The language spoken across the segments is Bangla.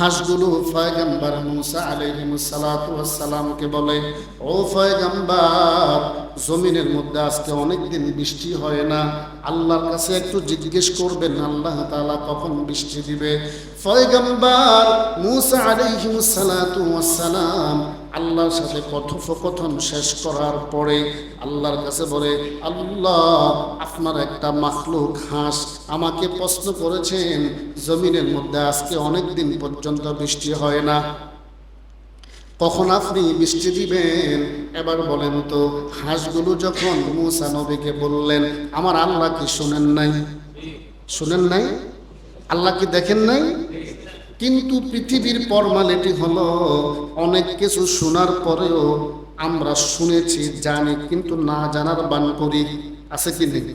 হাঁসগুলো ফয়গাম্বার মুসা আলাইহিমুসালাতামকে বলে, ও ফয়গাম্বার জমিনের মধ্যে আজকে অনেক দিন বৃষ্টি হয় না। আল্লাহর কাছে একটু জিজ্ঞেস করবেন, আল্লাহ তাআলা কখন বৃষ্টি দিবে? ফয়গাম্বার মুসা আলাইহিমুসালাতাম আল্লাহর সাথে কথোপকথন শেষ করার পরে আল্লাহর কাছে বলে, আল্লাহ, আপনার একটা মাখলুক হাঁস আমাকে প্রশ্ন করেছেন, জমিনের মধ্যে আজকে অনেক দিন পর্যন্ত বৃষ্টি হয় না। কখন আপনি বৃষ্টি দিবেন? এবার বলেন তো, হাঁসগুলো যখন মুসা নবীকে বললেন, আমার আল্লাহ কি শুনেন নাই? শুনেন নাই? আল্লাহ কি দেখেন নাই? কিন্তু পৃথিবীর ফর্মালিটি হলো, অনেক কিছু শোনার পরেও আমরা শুনেছি, জানি, কিন্তু না জানার বান করি। আছে কি নেই?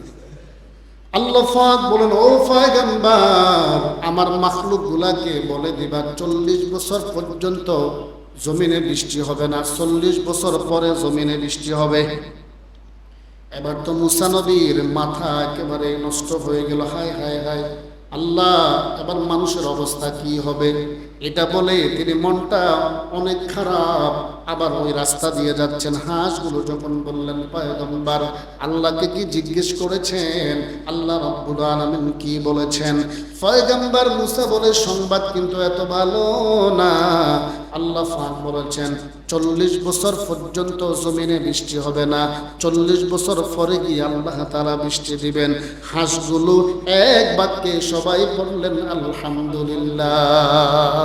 আল্লাহ ফাক বলেন, ও ফায়গাম্বার আমার মাখলুক গুলাকে বলে দিবা, চল্লিশ বছর পর্যন্ত জমিনে বৃষ্টি হবে না, চল্লিশ বছর পরে জমিনে বৃষ্টি হবে। এবার তো মুসানবীর মাথা একেবারে নষ্ট হয়ে গেল, হায় হায় হায়। আল্লাহ, এবার মানুষের অবস্থা কি হবে? এটা বলে তিনি মনটা অনেক খারাপ। আবার ওই রাস্তা দিয়ে যাচ্ছেন হাঁসগুলো যখন বললেন, পয়গম্বর, আল্লাহকে কি জিজ্ঞেস করেছেন? আল্লাহ রব্বুল আলামিন কি বলেছেন? পয়গম্বর মুসা বলে, সংবাদ কিন্তু এত ভালো না। আল্লাহ ফাক বলেছেন, চল্লিশ বছর পর্যন্ত জমিনে বৃষ্টি হবে না। চল্লিশ বছর পরে গিয়ে আল্লাহ তারা বৃষ্টি দিবেন। হাঁসগুলো এক বাক্যে সবাই বললেন, আলহামদুলিল্লাহ।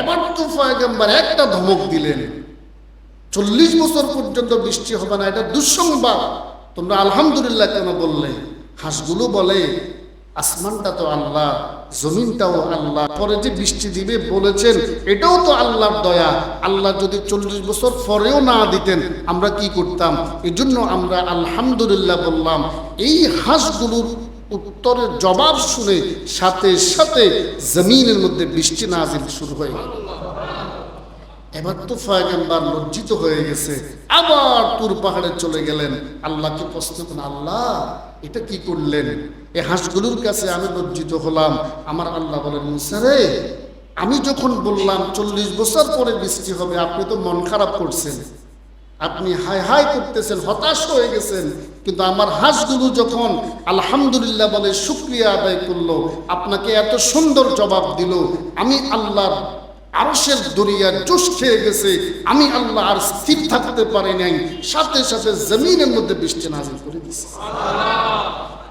এবার তো একটা ধমক দিলেন। চল্লিশ বছর পর্যন্ত বৃষ্টি হবে না, এটা দুঃসংবাদ। তোমরা আলহামদুলিল্লাহ কেন বললে? হাঁসগুলো বলে, আসমানটা তো আল্লাহ, জমিনটাও আল্লাহ। পরে যে বৃষ্টি দিবে বলেছেন, এটাও তো আল্লাহর দয়া। আল্লাহ যদি চল্লিশ বছর পরেও না দিতেন, আমরা কি করতাম? এই জন্য আমরা আলহামদুলিল্লাহ বললাম, এই হাঁসগুলোর উত্তরের জবাব শুনে সাথে সাথে জমিনের মধ্যে বৃষ্টি নাজিল শুরু হয়ে গেল। এবার তো ফয়গাম্বার লজ্জিত হয়ে গেছে। আবার তুর পাহাড়ে চলে গেলেন। আল্লাহকে প্রশ্ন করেন, আল্লাহ, এটা কি করলেন? এই হাঁসগুলোর কাছে আমি লজ্জিত হলাম। আমার আল্লাহ বলেন মুসারে আমি যখন বললাম চল্লিশ বছর পরে বৃষ্টি হবে, আপনি তো মন খারাপ করছেন। আপনি হাই হাই করতেছেন, হতাশ হয়ে গেছেন। কিন্তু আমার হাঁসগুলো যখন আলহামদুলিল্লাহ বলে শুক্রিয়া আদায় করল আপনাকে এত সুন্দর জবাব দিল আমি আল্লাহর আরশের দরিয়া জোশ খেয়ে গেছে আমি আল্লাহ আর স্থির থাকতে পারি নাই সাথে সাথে জমিনের মধ্যে বৃষ্টি নাজিল করে দিছে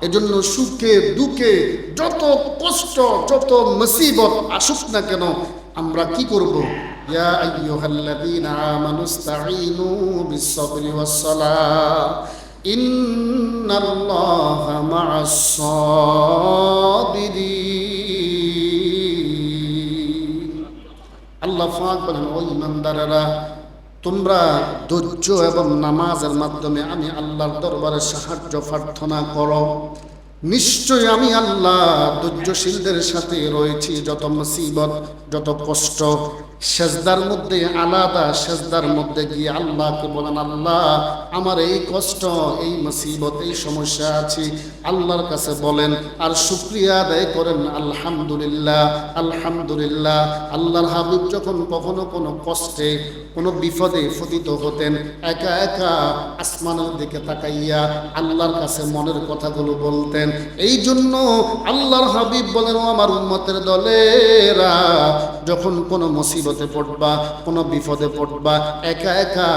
এজন্য সুখে দুঃখে যত কষ্ট যত মুসিবত আসুক না কেন আমরা কি করব? ইয়া আইয়ুহাল্লাযীনা আমানুস্তাঈনু বিস-সাবরি ওয়াস-সালাহ ইন্নাল্লাহা মা'আস-সাবিরিন আল্লাহ ফাক বলেন ও ইমানদারেরা, তোমরা ধৈর্য এবং নামাজের মাধ্যমে আমি আল্লাহর দরবারে সাহায্য প্রার্থনা করো। নিশ্চয় আমি আল্লাহ ধৈর্যশীলদের সাথে রয়েছি, যত মুসিবত, যত কষ্ট সেজদার মধ্যে আলাদা, সেজদার মধ্যে গিয়ে আল্লাহকে বলেন, আল্লাহ, আমার এই কষ্ট, এই মুসিবত, এই সমস্যা আছে। আল্লাহর কাছে বলেন, আর শুক্রিয়া আদায় করেন, আলহামদুলিল্লাহ আলহামদুলিল্লাহ। আল্লাহর হাবিব যখন কখনো কোনো কষ্টে, কোনো বিপদে ফতিত হতেন, একা একা আসমানের দিকে তাকাইয়া আল্লাহর কাছে মনের কথাগুলো বলতেন, এই জন্য আল্লাহর হাবিব বলেন আমার উম্মতের দলেরা, যখন কোনো মুসিবতে পড়বা, কোনো বিপদে পড়বা। একা একা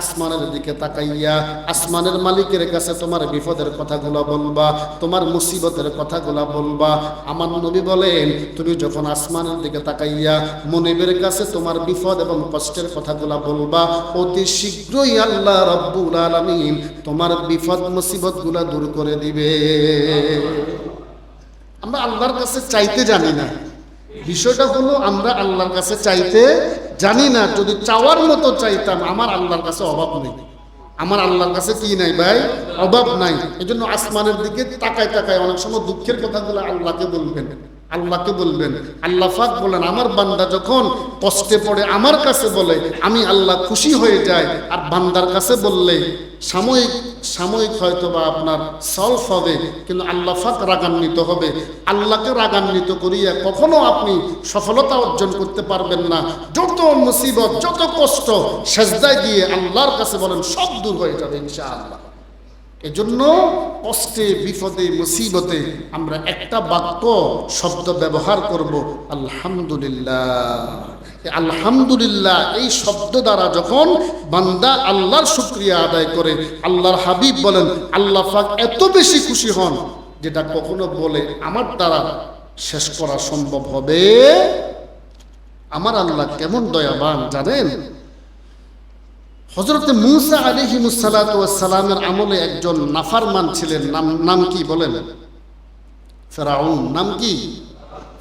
আসমানের দিকে তাকাইয়া আসমানের মালিকের কাছে তোমার বিপদের কথাগুলো বলবা, তোমার মুসিবতের কথাগুলো বলবা। আমার নবী বলেন, তুমি যখন আসমানের দিকে তাকাইয়া মনিবের কাছে তোমার বিপদ এবং কষ্টের কথাগুলো বলবা, অতি শীঘ্রই আল্লাহ রব্বুল আলামিন তোমার বিপদ, মুসিবতগুলো দূর করে দিবে। আমরা আল্লাহর কাছে চাইতে জানি না। বিষয়টা হলো, আমরা আল্লাহর কাছে চাইতে জানি না, যদি চাওয়ার মতো চাইতাম, আমার আল্লাহর কাছে অভাব নেই। আমার আল্লাহর কাছে কি নাই ভাই? অভাব নাই। এজন্য আসমানের দিকে তাকায় তাকায় অনেক সময় দুঃখের কথাগুলো আল্লাহকে বলবেন। আল্লাহকে বলবেন, আল্লাহ ফাক বলেন, আমার বান্দা যখন কষ্টে পড়ে আমার কাছে বলে, আমি আল্লাহ খুশি হয়ে যায় আর বান্দার কাছে বললে সাময়িক সাময়িক হয়তো বা আপনার সলভ হবে, কিন্তু আল্লাহ ফাক রাগান্বিত হবে। আল্লাহকে রাগান্বিত করিয়া কখনো আপনি সফলতা অর্জন করতে পারবেন না। যত মুসিবত, যত কষ্ট, সেজদায় গিয়ে আল্লাহর কাছে বলেন, সব দূর হয়ে যাবে ইনশাআল্লাহ। এজন্য কষ্টে, বিপদে, মুসিবতে আমরা একটা বাক্য, শব্দ ব্যবহার করব, আলহামদুলিল্লাহ। আলহামদুলিল্লাহ, এই শব্দ দ্বারা যখন বান্দা আল্লাহর শুক্রিয়া আদায় করে, আল্লাহর হাবিব বলেন, আল্লাহ পাক এত বেশি খুশি হন যেটা কখনো বলে আমার দ্বারা শেষ করা সম্ভব হবে। আমার আল্লাহ কেমন দয়াবান, জানেন? হজরতে মুসা আলিহি সালামের আমলে একজন নাফারমান ছিলেন। নাম নাম কি বলেন? ফেরাউন। নাম কি?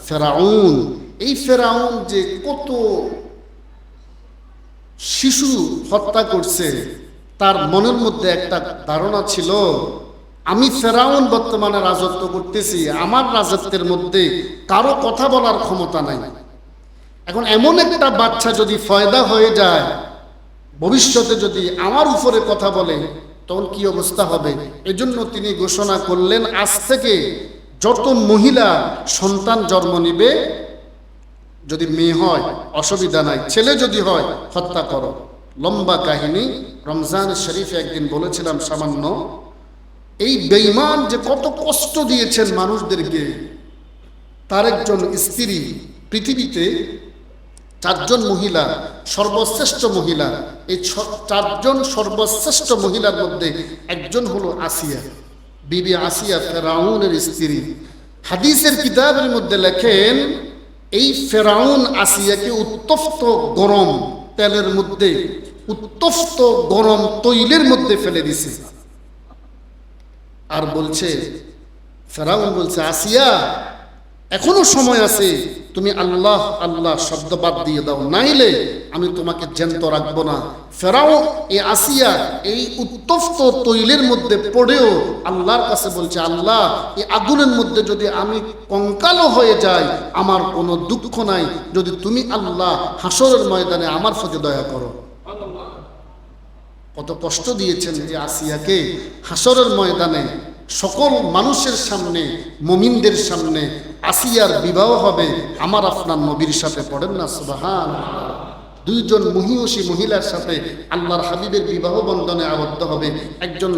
ফেরাউন। এই ফেরাউন যে কত শিশু হত্যা করছে, তার মনের মধ্যে একটা ধারণা ছিল, আমি ফেরাউন বর্তমানে রাজত্ব করতেছি, আমার রাজত্বের মধ্যে কারও কথা বলার ক্ষমতা নাই। এখন এমন একটা বাচ্চা যদি ফয়দা হয়ে যায় ভবিষ্যতে যদি আমার উপরে কথা বলে, তখন কি অবস্থা হবে? এজন্য তিনি ঘোষণা করলেন, আজ থেকে যত মহিলা সন্তান জন্ম নিবে, যদি মেয়ে হয়, অসুবিধা নাই। ছেলে যদি হয়, হত্যা করো। লম্বা কাহিনী। রমজান শরীফে একদিন বলেছিলাম সামান্য, এই বেইমান যে কত কষ্ট দিয়েছেন মানুষদেরকে, তার একজন স্ত্রী পৃথিবীতে চারজন মহিলা, সর্বশ্রেষ্ঠ মহিলা, এই চারজন সর্বশ্রেষ্ঠ মহিলার মধ্যে একজন হলো আসিয়া, বিবি আসিয়া ফেরাউনের স্ত্রী। হাদিসের কিতাবের মধ্যে লেখেন, এই ফেরাউন আসিয়াকে উত্তপ্ত গরম তেলের মধ্যে, উত্তপ্ত গরম তৈলের মধ্যে ফেলে দিছে। আর বলছে, ফেরাউন বলছে, আসিয়া এখনও সময় আছে, তুমি আল্লাহ আল্লাহ শব্দ বাদ দিয়ে দাও। নাইলে আমি তোমাকে জ্যান্ত রাখব না। ফেরাও এ আসিয়া, এই উত্তপ্ত তৈলের মধ্যে পড়েও আল্লাহর কাছে বলছে, আল্লাহ এই আগুনের মধ্যে যদি আমি কঙ্কালও হয়ে যাই, আমার কোনো দুঃখ নাই। যদি তুমি আল্লাহ হাসরের ময়দানে আমার প্রতি দয়া করো। কত কষ্ট দিয়েছেন যে আসিয়াকে। হাসরের ময়দানে সকল মানুষের সামনে, মমিনদের সামনে আসিয়ার বিবাহ হবে, আমার আপনার নবীর সাথে পড়েন না সুবাহান দুইজন মহিষী মহিলার সাথে আল্লাহর হাবিবের বিবাহ বন্ধনে আবদ্ধ হবে। একজন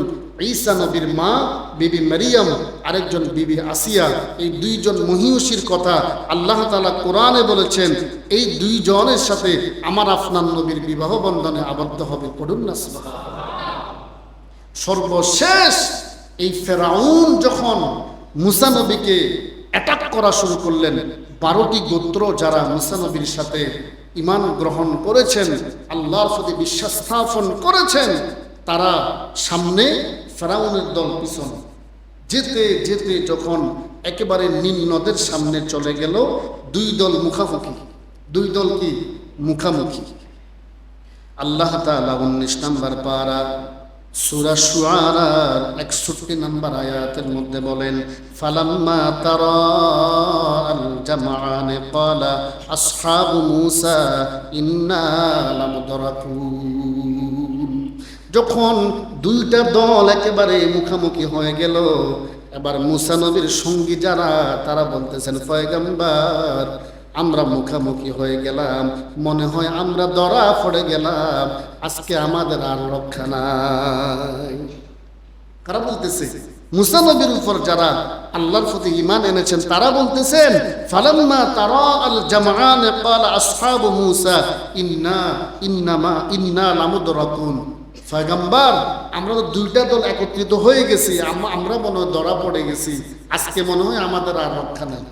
ঈসা নবীর মা, বিবি মারিয়াম, আরেকজন বিবি আসিয়া। এই দুইজন মহিষীর কথা আল্লাহ তালা কোরআনে বলেছেন, এই দুইজনের সাথে আমার আপনার নবীর বিবাহ বন্ধনে আবদ্ধ হবে। পড়ুন না সর্বশেষ এই ফেরাউন যখন মুসা নবীকে অ্যাটাক করা শুরু করলেন। বারোটি গোত্র যারা মুসা নবীর সাথে ইমান গ্রহণ করেছেন, আল্লাহর প্রতি বিশ্বাস স্থাপন করেছেন, তারা সামনে ফেরাউনের দল পিছন। যেতে যেতে যখন একেবারে নীল নদের সামনে চলে গেল, দুই দল মুখামুখি। দুই দল কি? মুখামুখি। আল্লাহ তাআলা উনিশ নাম্বার পারা আয়াতের মধ্যে বলেন, ফালাম্মা যখন দুইটা দল একেবারে মুখামুখি হয়ে গেল, এবার মুসা নবীর সঙ্গী যারা, তারা বলতেছেন, পয়গাম্বার আমরা মুখামুখি হয়ে গেলাম, মনে হয় আমরা দরা পড়ে গেলাম, আজকে আমাদের আর রক্ষা নাই। কারা বলতেছে? মুসা নবীর উপর যারা আল্লাহর প্রতি ইমান এনেছেন, তারা বলতেছেন, ফালাম্মা তারা আল জামাআন ক্বালা আসহাবু মূসা, ইন্না, ইন্নামা, ইন্না লামুদরাকুন। পয়গম্বর, আমরা তো দুইটা দল একত্রিত হয়ে গেছি আমরা মনে হয় ধরা পড়ে গেছি, আজকে মনে হয় আমাদের আর রক্ষা নেই।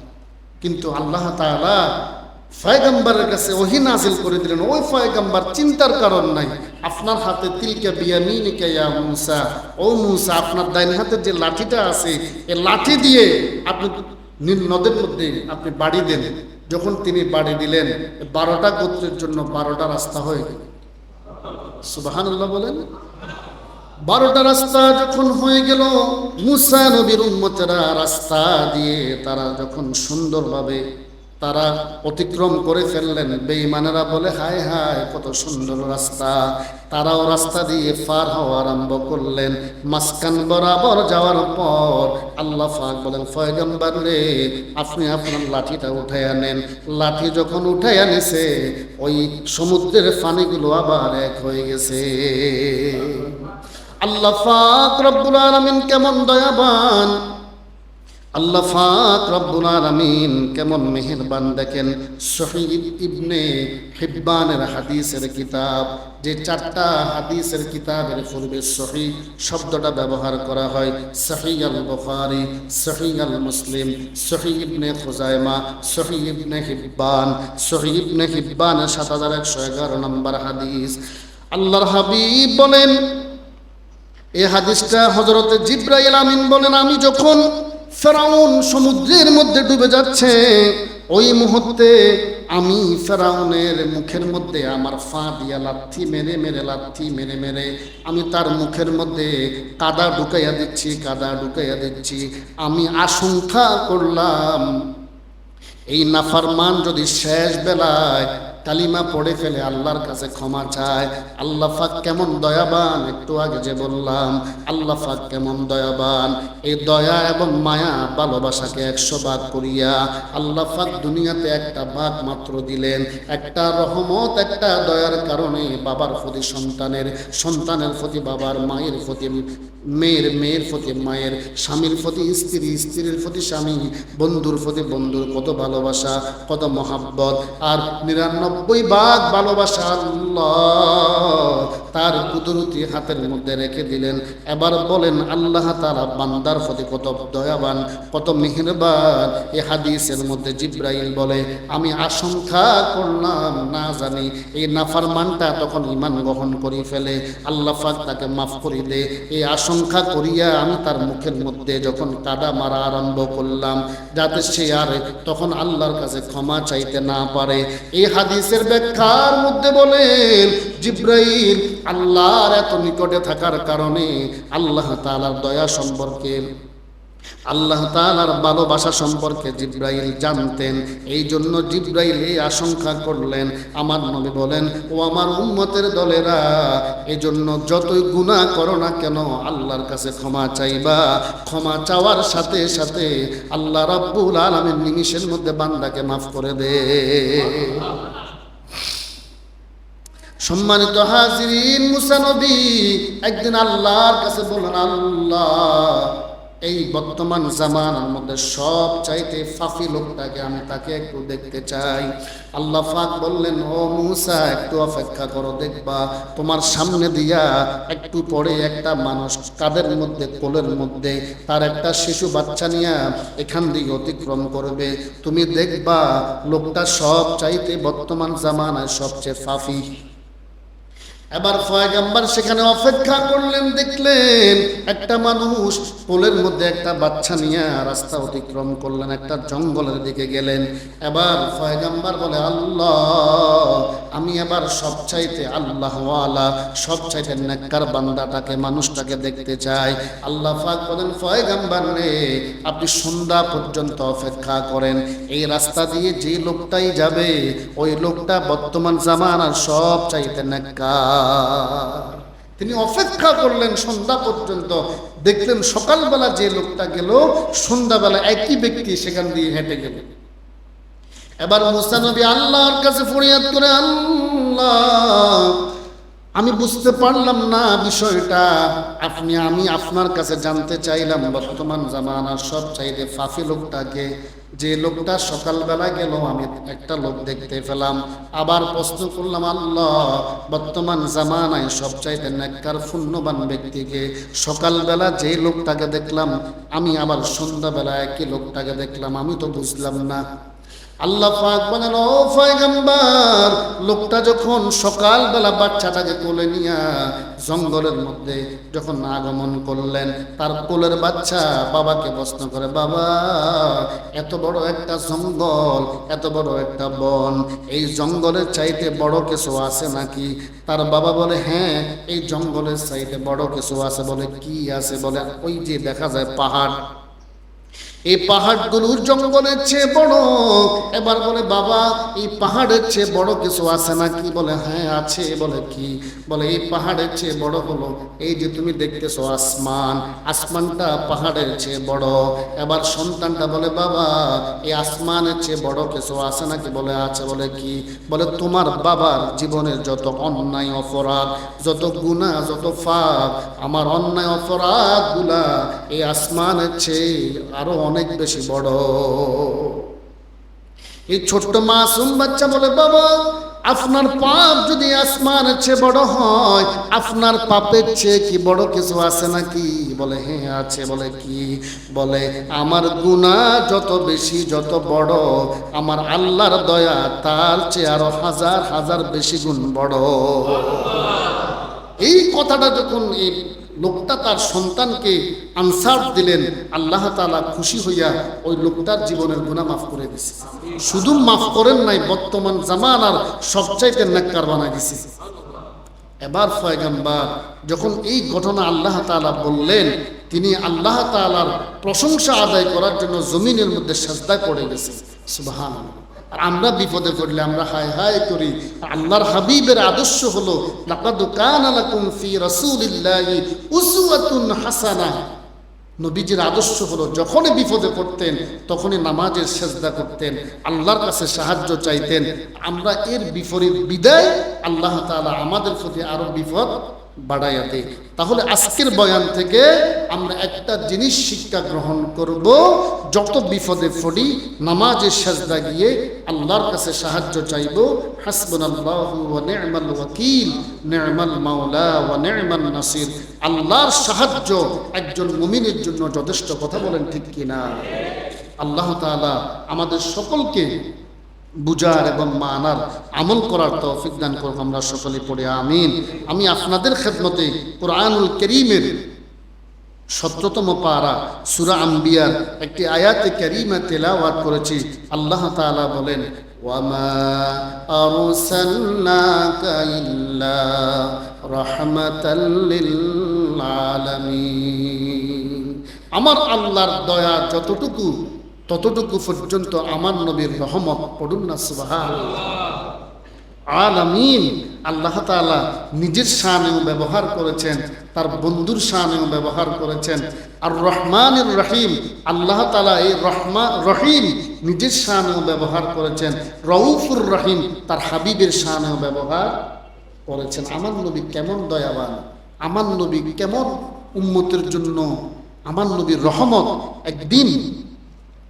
কিন্তু আল্লাহ তাআলা ফয়গম্বরের কাছে ওহি নাজিল করে দিলেন, ওই ফয়গম্বর, চিন্তার কারণ নাই। আপনার হাতে তিলকা বিয়ামিনিকা ইয়া মুসা। ও মুসা, আপনার ডাইন হাতের যে লাঠিটা আছে এই লাঠি দিয়ে আপনি নীল নদের মধ্যে আপনি বাড়ি দেন। যখন তিনি বাড়ি দিলেন বারোটা গোত্রের জন্য বারোটা রাস্তা হয়ে গেল। সুবাহান্লাহ বলেন। বারোটা রাস্তা যখন হয়ে গেল, মুসা নবীর উম্মতেরা রাস্তা দিয়ে তারা যখন সুন্দরভাবে তারা অতিক্রম করে ফেললেন, বেঈমানেরা বলে, হায় হায়, কত সুন্দর রাস্তা। তারাও রাস্তা দিয়ে পার হওয়া আরম্ভ করলেন। মাসকান বরাবর যাওয়ার পর আল্লাহ ফাক বলেন ফয়গম্বর রে, আপনি আপনার লাঠিটা উঠাই আনেন। লাঠি যখন উঠাই আনেছে, ওই সমুদ্রের পানিগুলো আবার এক হয়ে গেছে। আল্লাহ ফাক রব্বুল আলামিন কেমন দয়াবান। আল্লাহ ফাক রব্বুল আলামিন কেমন মেহেরবান দেখেন। শহীদ ইবনে হিব্বানের হাদিসের কিতাব, যে চারটা হাদিসের কিতাবের পূর্বে সহি শব্দটা ব্যবহার করা হয়। সহি আল বুখারী সহি আল মুসলিম সহি ইবনে খুজাইমা সহি ইবনে হিব্বান সহি ইবনে হিব্বানের সাত হাজার একশো এগারো নম্বর হাদিস। আল্লাহর হাবিব বলেন এই হাদিসটা হজরতে জিব্রাইল আমিন বলেন, আমি যখন ফেরাউন সমুদ্রের মধ্যে ডুবে যাচ্ছে, ওই মুহূর্তে আমি ফেরাউনের মুখের মধ্যে আমার ফা দিয়া লাথি মেরে মেরে লাথি মেরে মেরে আমি তার মুখের মধ্যে কাদা ঢুকাইয়া দিচ্ছি, কাদা ঢুকাইয়া দিচ্ছি। আমি আশঙ্কা করলাম, এই নাফারমান যদি শেষ বেলায় কালিমা পড়ে ফেলে আল্লাহর কাছে ক্ষমা চায়। আল্লাহ ফাক কেমন দয়াবান, একটু আগে যে বললাম, আল্লাহ ফাক কেমন দয়াবান। এই দয়া এবং মায়া, ভালোবাসাকে একশো ভাগ করিয়া আল্লাহ ফাক দুনিয়াতে একটা ভাগ মাত্র দিলেন। একটা রহমত, একটা দয়ার কারণে বাবার প্রতি সন্তানের সন্তানের প্রতি বাবার, মায়ের প্রতি মেয়ের মেয়ের প্রতি মায়ের, স্বামীর প্রতি স্ত্রী, স্ত্রীর প্রতি স্বামী, বন্ধুর প্রতি বন্ধুর কত ভালোবাসা, কত মহাব্বত। আর নিরানব্বই ভাগ ভালোবাসা আল্লাহ। তার কুদরতি হাতের মধ্যে রেখে দিলেন। এবার বলেন, আল্লাহ তারা বান্দার প্রতি কত দয়াবান, কত মেহেরবান। এ হাদিসের মধ্যে জিব্রাইল বলে, আমি আশঙ্কা করলাম, না জানি। এই নাফারমানটা তখন ইমান গ্রহণ করি ফেলে। আল্লাহ পাক তাকে মাফ করি দে। এই আশঙ্কা করিয়া আমি তার মুখের মধ্যে যখন কাদা মারা আরম্ভ করলাম, যাতে সে আর তখন আল্লাহর কাছে ক্ষমা চাইতে না পারে। এই হাদিসের ব্যাখ্যার মধ্যে বলেন, জিব্রাইল আল্লাহর এত নিকটে থাকার কারণে আল্লাহ তাআলার দয়া সম্পর্কে, আল্লাহ তাআলার ভালোবাসা সম্পর্কে জিব্রাইল জানতেন। এই জন্য জিব্রাইল এই আশঙ্কা করলেন। আমার নবী বলেন, ও আমার উম্মতের দলেরা এই জন্য যতই গুনাহ করো না কেন, আল্লাহর কাছে ক্ষমা চাইবা। ক্ষমা চাওয়ার সাথে সাথে আল্লাহ রাব্বুল আলামিন নিমিষের মধ্যে বান্দাকে মাফ করে দে। সম্মানিত হাজিরিন মুসানবী একদিন আল্লাহর কাছে বললেন, আল্লাহ, এই বর্তমান জামানার মধ্যে সব চাইতে ফাফি লোকটাকে আমি তাকে একটু দেখতে চাই। আল্লাহ ফাক বললেন, ও মুসা, একটু অপেক্ষা করো, দেখবা তোমার সামনে দিয়া একটু পরে একটা মানুষ কাদের মধ্যে, কোলের মধ্যে, তার একটা শিশু বাচ্চা নিয়ে এখান দিয়ে অতিক্রম করবে। তুমি দেখবা লোকটা সব চাইতে বর্তমান জামানায় সবচেয়ে ফাফি এবার ফয়গাম্বার সেখানে অপেক্ষা করলেন, দেখলেন একটা মানুষ কোলের মধ্যে একটা বাচ্চা নিয়ে রাস্তা অতিক্রম করলেন, একটা জঙ্গলের দিকে গেলেন। এবার ফয়গাম্বার বলে, আল্লাহ, আমি এবার সব চাইতে আল্লাহ আল্লাহওয়ালা সব চাইতে নেককার বান্দাটাকে, মানুষটাকে দেখতে চাই। আল্লাহ ফাক বলেন ফয়গাম্বার রে, আপনি সন্ধ্যা পর্যন্ত অপেক্ষা করেন। এই রাস্তা দিয়ে যে লোকটাই যাবে, ওই লোকটা বর্তমান জামানার সব চাইতে নেককার। তিনি অপেক্ষা করলেন সন্ধ্যা পর্যন্ত। দেখলেন সকালবেলা যে লোকটা গেল, সন্ধ্যাবেলা একই ব্যক্তি সেখান দিয়ে হেঁটে গেল। এবার মুসানবী আল্লাহর কাছে ফরিয়াদ করে, আল্লাহ আমি বুঝতে পারলাম না বিষয়টা। আপনি, আমি আপনার কাছে জানতে চাইলাম, বর্তমান জামানার সব চাইতে ফাফি লোকটাকে যে লোকটা সকালবেলা গেল, আমি একটা লোক দেখতে পেলাম। আবার প্রশ্ন করলাম, আল্লাহ, বর্তমান জামানায় সব চাইতে নেককার, পুণ্যবান ব্যক্তিকে সকালবেলা যে লোকটাকে দেখলাম, আমি আবার সন্ধ্যাবেলা একই লোকটাকে দেখলাম, আমি তো বুঝলাম না। আল্লাহ পাক বলেন, ও পয়গম্বর, লোকটা যখন সকালবেলা বাচ্চাটাকে কোলে নিয়া জঙ্গলের মধ্যে যখন আগমন করলেন, তার কোলের বাচ্চা বাবাকে প্রশ্ন করে, বাবা, এত বড় একটা জঙ্গল, এত বড় একটা বন, এই জঙ্গলের চাইতে বড় কিছু আছে নাকি? তার বাবা বলে হ্যাঁ এই জঙ্গলের চাইতে বড় কিছু আছে বলে, কি আছে বলে? ওই যে দেখা যায় পাহাড় এই পাহাড়গুলোর জঙ্গলের চেয়ে বড়। এবার বলে, বাবা, এই পাহাড়ের চেয়ে বড় কিছু আছে নাকি? বলে হ্যাঁ আছে। বলে, কি? বলে, এই পাহাড়ের চেয়ে বড় হলো, এই যে তুমি দেখতেছো আসমান, আসমানটা পাহাড়ের চেয়ে বড়। এবার সন্তানটা বলে, বাবা, এই আসমানের চেয়ে বড় কিছু আছে নাকি? বলে, আছে। বলে, কি? বলে, তোমার বাবার জীবনের যত অন্যায়, অপরাধ, যত গুণা যত ফাঁক আমার অন্যায় অপরাধগুলা এই আসমানের চেয়ে আরও অনেক বেশি বড়। এই ছোট্ট মাসুম বাচ্চা বলে, বাবা, আপনার পাপ যদি আসমানের চেয়ে বড় হয়, আপনার পাপের চেয়ে কি বড় কিছু আছে নাকি? বলে হ্যাঁ আছে। বলে, কি? বলে, আমার গুণা যত বেশি, যত বড়, আমার আল্লাহর দয়া তার চেয়ে আরও হাজার হাজার বেশি গুণ বড়। এই কথাটা যখন লোকটা তার সন্তানকে আনসার দিলেন, আল্লাহ তাআলা খুশি হইয়া ওই লোকটার জীবনের গুনাহ মাফ করে দিছে। শুধু মাফ করেন নাই, বর্তমান জামানার সবচাইতে নেককার বানা দিছে। এবার ফয়গাম্বার যখন এই ঘটনা আল্লাহ তাআলা বললেন, তিনি আল্লাহ তাআলার প্রশংসা আদায় করার জন্য জমিনের মধ্যে সাজদা করে গেছে সুবহানাল্লাহ। আর আমরা বিপদে পড়লে আমরা হায় হায় করি। আল্লাহর হাবিবের আদর্শ হলো হাসানা। নবীজির আদর্শ হলো, যখনই বিপদে পড়তেন, তখনই নামাজের সেজদা করতেন, আল্লাহর কাছে সাহায্য চাইতেন। আমরা এর বিপরীত বিদায় আল্লাহ তাআলা আমাদের প্রতি আরও বিপদ বাড়াইয়া দেয় তাহলে আজকের বয়ান থেকে আমরা একটা জিনিস শিক্ষা গ্রহণ করব, যত বিপদে পড়ি নামাজের সাজদা গিয়ে আল্লাহর কাছে সাহায্য চাইব। ওয়া নি'মাল ওয়াকিল, নি'মাল মাওলা ওয়া নাসির। আল্লাহর সাহায্য একজন মুমিনের জন্য যথেষ্ট কথা বলেন ঠিক কিনা? আল্লাহ তাআলা আমাদের সকলকে বুজার এবং মানার আমল করার তৌফিক দান করুক আমরা সকলে পড়ে, আমিন। আমি আপনাদের খেদমতে কোরআনুল করিমের সতেরোতম পারা সুরা আম্বিয়ার একটি আয়াতে করিমা তেলাওয়াত করেছি। আল্লাহ তাআলা বলেন আমার আল্লাহর দয়া যতটুকু ততটুকু পর্যন্ত আমার নবীর রহমত পড়ুন না, সুবাহান আলামিন, আল্লাহ তালা নিজের শানেও ব্যবহার করেছেন, তার বন্ধুর শানেও ব্যবহার করেছেন। আর রহমানুর রহিম, আল্লাহ তালা এই রহমা, রহিম নিজের শানেও ব্যবহার করেছেন। রউফুর রহিম তার হাবিবের শানেও ব্যবহার করেছেন। আমার নবী কেমন দয়াবান, আমার নবী কেমন উম্মতের জন্য, আমার নবীর রহমত একদিন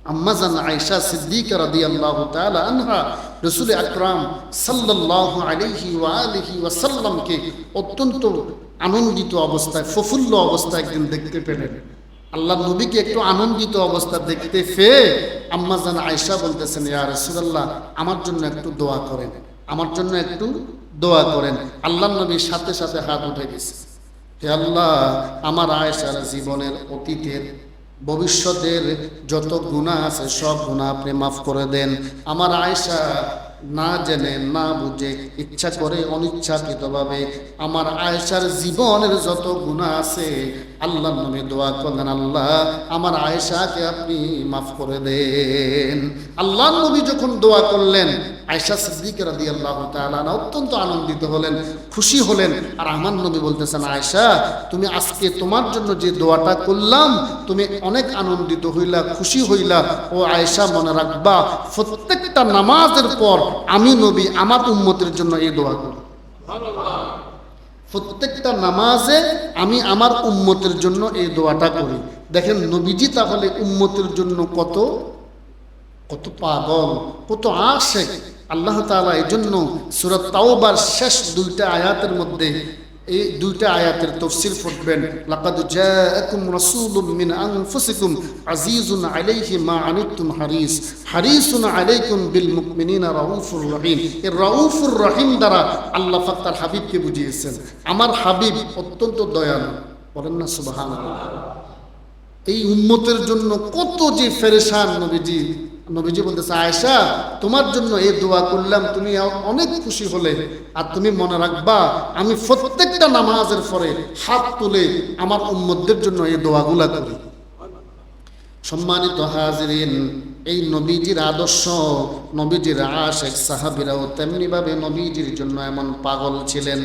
আম্মাজান আয়েশা সিদ্দিকা রাদিয়াল্লাহু তাআলা আনহা রাসূল আকরাম সাল্লাল্লাহু আলাইহি ওয়া আলিহি ওয়া সাল্লামকে অত্যন্ত আনন্দিত অবস্থায় প্রফুল্ল অবস্থায় একদিন দেখতে পেলেন। আল্লাহ নবীকে একটু আনন্দিত অবস্থা দেখতে পেয়ে আম্মাজান আয়েশা বলতেছেন, ইয়া রাসূলুল্লাহ, আমার জন্য একটু দোয়া করেন, আমার জন্য একটু দোয়া করেন। আল্লাহ নবীর সাথে সাথে হাত উঠে গেছে। হে আল্লাহ, আমার আয়েশার জীবনের অতীতের ভবিষ্যতের যত গুণা আছে, সব গুণা আপনি মাফ করে দেন। আমার আয়সা না জেনে, না বুঝে, ইচ্ছা করে অনিচ্ছাকৃতভাবে আমার আয়সার জীবনের যত গুণা আছে আল্লাহর নবী দোয়া করলেন, আল্লাহ, আমার আয়েশাকে আপনি মাফ করে দেন। আল্লাহ নবী যখন দোয়া করলেন, আয়েশা সিদ্দিক রাদি আল্লাহ তাআলা অত্যন্ত আনন্দিত হলেন, খুশি হলেন। আর আমার নবী বলতেছেন, আয়েশা, তুমি আজকে তোমার জন্য যে দোয়াটা করলাম, তুমি অনেক আনন্দিত হইলা, খুশি হইলা। ও আয়েশা, মনে রাখবা, প্রত্যেকটা নামাজের পর আমি নবী, আমার উম্মতের জন্য এই দোয়া করি প্রত্যেকটা নামাজে আমি আমার উম্মতের জন্য এই দোয়াটা করি। দেখেন নবীজি তাহলে উম্মতের জন্য কত? কত পাগল, কত আশেখ আল্লাহ তালা এই জন্য সুরত তাওবার শেষ দুইটা আয়াতের মধ্যে এই দুইটা আয়াতের তফসিল পড়বেন লাকাদ জাআকুম রাসূলুম মিন আনফুসিকুম আজিজুন আলাইহি মা আনিতুম হারিস। হারিসুন আলাইকুম বিল মুমিনিনা রাউফুর রহিম। এই রাউফুর রহিম দ্বারা আল্লাহ পাক তার হাবিবকে বুঝিয়েছেন। আমার হাবিব অত্যন্ত দয়ালু। বলেন না, সুবহানাল্লাহ। এই উম্মতের জন্য কত যে ফেরেশান নবীজি নবীজি বলতেছে, আয়েশা, তোমার জন্য এই দোয়া করলাম, তুমি অনেক খুশি হলে আর তুমি মনে রাখবা, আমি প্রত্যেকটা নামাজের পরে হাত তুলে আমার উম্মতদের জন্য এই দোয়াগুলা করি। সম্মানিত হাজিরিন, এই নবীজির আদর্শ, নবীজির আশেক সাহাবিরাও তেমনিভাবে নবীজির জন্য এমন পাগল ছিলেন।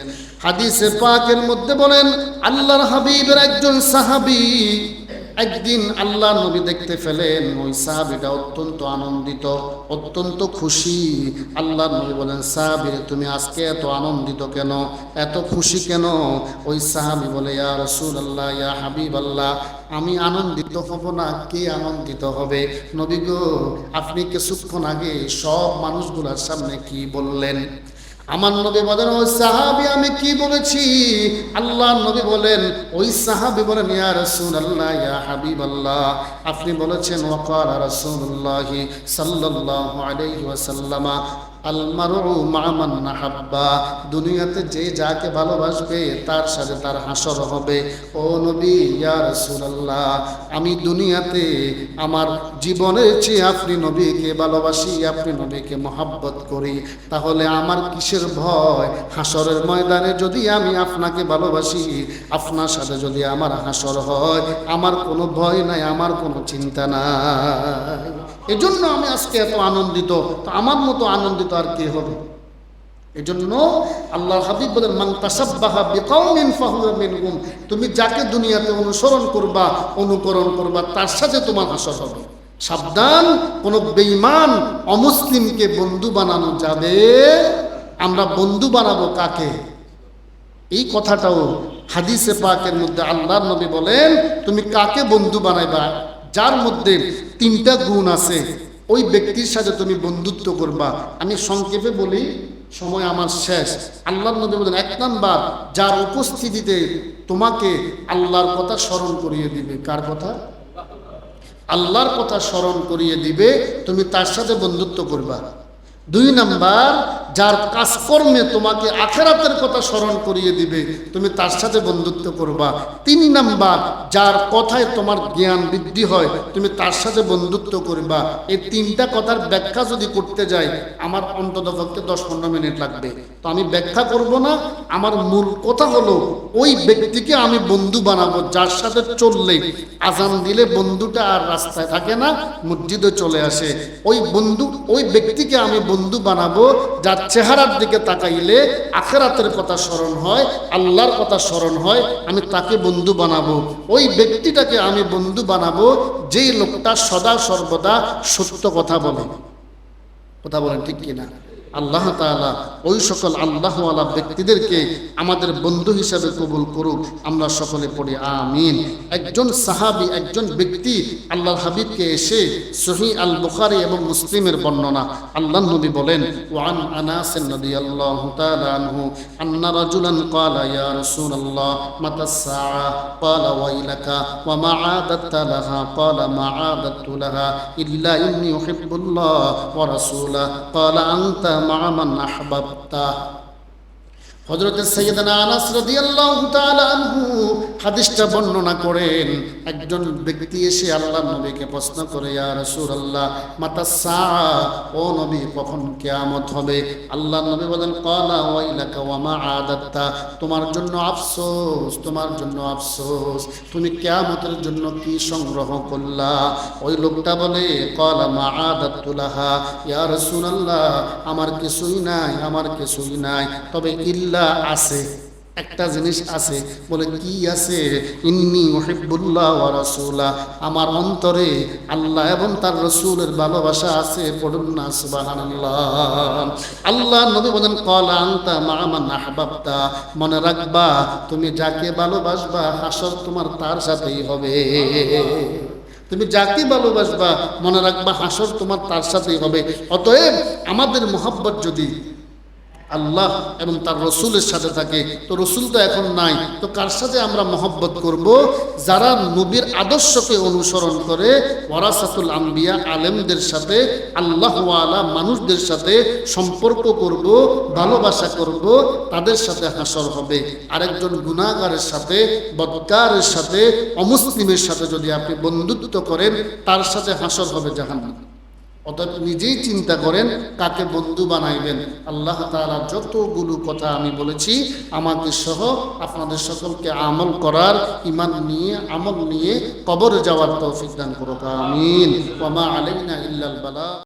হাদিসে পাকের মধ্যে বলেন, আল্লাহর হাবিবের একজন সাহাবী একদিন আল্লাহ নবী দেখতে ফেলেন ওই সাহাবিটা অত্যন্ত আনন্দিত, অত্যন্ত খুশি। আল্লাহ নবী বলেন সাহাবির তুমি আজকে এত আনন্দিত কেন? এত খুশি কেন? ওই সাহাবি বলে, ইয়া রসুল আল্লাহ ইয়া হাবিব আল্লাহ আমি আনন্দিত হব না, কে আনন্দিত হবে? নবী গো, আপনি কিছুক্ষণ আগে সব মানুষগুলোর সামনে কি বললেন? আমার নবী বলেন, ওই সাহাবি, আমি কি বলেছি? আল্লাহ নবী বলেন, ওই সাহাবি বলেন, ইয়া রাসূলুল্লাহ, ইয়া হাবিবাল্লাহ। আপনি বলেছেন ওয়াকাল রাসূলুল্লাহ সাল্লাল্লাহু আলাইহি ওয়াসাল্লামা। আল মারউ মামান দুনিয়াতে যে যাকে ভালোবাসবে, তার সাথে তার হাসর হবে। ও নবী, ইয়া আমি দুনিয়াতে আমার জীবনের চেয়ে আপনি নবীকে ভালোবাসি, আপনি নবীকে মহাব্বত করি। তাহলে আমার কিসের ভয়? হাসরের ময়দানে যদি আমি আপনাকে ভালোবাসি, আপনার সাথে যদি আমার হাসর হয়, আমার কোনো ভয় নাই, আমার কোনো চিন্তা নাই। এজন্য আমি আজকে এত আনন্দিত। তো আমার মতো আনন্দিত আর কে হবে? এজন্য আল্লাহ হাবিব বলেন মাংতাসাব্বাহা তুমি যাকে দুনিয়াতে অনুসরণ করবা, অনুকরণ করবা, তার সাথে তোমার হাসর হবে। সাবধান, কোন বেঈমান অমুসলিমকে বন্ধু বানানো যাবে, আমরা বন্ধু বানাবো কাকে? এই কথাটাও হাদিসে পাকের মধ্যে আল্লাহ নবী বলেন, তুমি কাকে বন্ধু বানাইবা? যার মধ্যে তিনটা গুণ আছে। ওই ব্যক্তির সাথে তুমি বন্ধুত্ব করবা। আমি সংক্ষেপে বলি, সময় আমার শেষ। আল্লাহর নবী বলেন, এক নাম্বার, যার উপস্থিতিতে তোমাকে আল্লাহর কথা স্মরণ করিয়ে দিবে। কার কথা? আল্লাহর কথা স্মরণ করিয়ে দিবে। তুমি তার সাথে বন্ধুত্ব করবা। দুই নাম্বার, যার কাজকর্মে তোমাকে আখেরাতের কথা স্মরণ করিয়ে দিবে, তুমি তার সাথে বন্ধুত্ব করবা। তিন নাম্বার, যার কথায় তোমার জ্ঞান বৃদ্ধি হয়, তুমি তার সাথে বন্ধুত্ব করবা। এই তিনটা কথার ব্যাখ্যা যদি করতে যাই, আমার অন্তত পক্ষে দশ পনেরো মিনিট লাগবে। তো আমি ব্যাখ্যা করব না, আমার মূল কথা হলো, ওই ব্যক্তিকে আমি বন্ধু বানাবো, যার সাথে চললে আজান দিলে বন্ধুটা আর রাস্তায় থাকে না, মসজিদে চলে আসে। ওই বন্ধু, ওই ব্যক্তিকে আমি বন্ধু বানাবো, যার চেহারার দিকে তাকাইলে আখেরাতের কথা স্মরণ হয়, আল্লাহর কথা স্মরণ হয়, আমি তাকে বন্ধু বানাবো। ওই ব্যক্তিটাকে আমি বন্ধু বানাবো, যেই লোকটা সদা সর্বদা সত্য কথা বলে। কথা বলেন ঠিক কিনা? আল্লাহ তাআলা ওই সকল আল্লাহওয়ালা ব্যক্তিদেরকে আমাদের বন্ধু হিসাবে কবুল করুক, আমরা সকলে পড়ি আমিন। একজন সাহাবী, একজন ব্যক্তি আল্লাহর হাবিবকে এসে সহি আল বুখারী এবং মুসলিমের বর্ণনা আল্লাহ নবী বলেন, ওয়ান আনাস রাদিয়াল্লাহু তাআলা আনহু, আন্না রাজুলান ক্বালা, ইয়া রাসূলুল্লাহ, মাতা সাআ, ক্বালা ওয়াইলাকা, ওয়া মা আদাততা লাহা, ক্বালা মা আদাততু লাহা, ইল্লা ইন্নী উহিব্বুল্লাহ ওয়া রাসূলা ক্বালা আনতা মা মান আহবাবতা হজরত সৈয়দনা আনাস রাদিয়াল্লাহু তাআলা আনহু হাদিসটা বর্ণনা করেন, একজন ব্যক্তি এসে আল্লাহ নবীকে প্রশ্ন করে, ইয়া রাসূলুল্লাহ, মাতা সা, ও নবী, কখন কিয়ামত হবে? আল্লাহ নবী বলেন, ক্বালা ওয়াইলাকা ওয়া মা আদাত্তা, তোমার জন্য আফসোস, তোমার জন্য আফসোস, তুমি কিয়ামতের জন্য কি সংগ্রহ করলা? ওই লোকটা বলে, ক্বালা মা আদাত্তু লাহা, ইয়া রাসূলুল্লাহ, আমার কিছুই নাই, আমার কিছুই নাই, তবে ইল্লা আছে, একটা জিনিস আছে, বলে, কি আছে? ইন্নি মুহিব্বুল্লাহ ওয়া রাসূলা। আমার অন্তরে আল্লাহ এবং তার রসুলের ভালোবাসা আছে, পড়ুন না, সুবহানাল্লাহ। আল্লাহ নবী বলেন ক্বালা আনতা মা মান আহবাবতা। মনে রাখবা, তুমি যাকে ভালোবাসবা, হাসর তোমার তার সাথেই হবে। তুমি যাকে ভালোবাসবা, মনে রাখবা, হাসর তোমার তার সাথেই হবে। অতএব আমাদের মোহাব্বত যদি আল্লাহ এবং তার রসুলের সাথে থাকে। তো রসুল তো এখন নাই। তো কার সাথে আমরা মহব্বত করব? যারা নবীর আদর্শকে অনুসরণ করে, ওয়ারাসাতুল আম্বিয়া, আলেমদের সাথে আল্লাহওয়ালা মানুষদের সাথে সম্পর্ক করব, ভালোবাসা করব, তাদের সাথে হাসর হবে। আরেকজন গুণাগারের সাথে, বদকারের সাথে, অমুসলিমের সাথে যদি আপনি বন্ধুত্ব করেন, তার সাথে হাসর হবে জাহান্নাম। অতএব নিজেই চিন্তা করেন কাকে বন্ধু বানাইবেন। আল্লাহ তালা যতগুলো কথা আমি বলেছি আমাদের সহ আপনাদের সকলকে আমল করার ইমান নিয়ে, আমল নিয়ে কবর যাওয়ার তৌফিক দান করো আমিন। ইল্লাল বালা।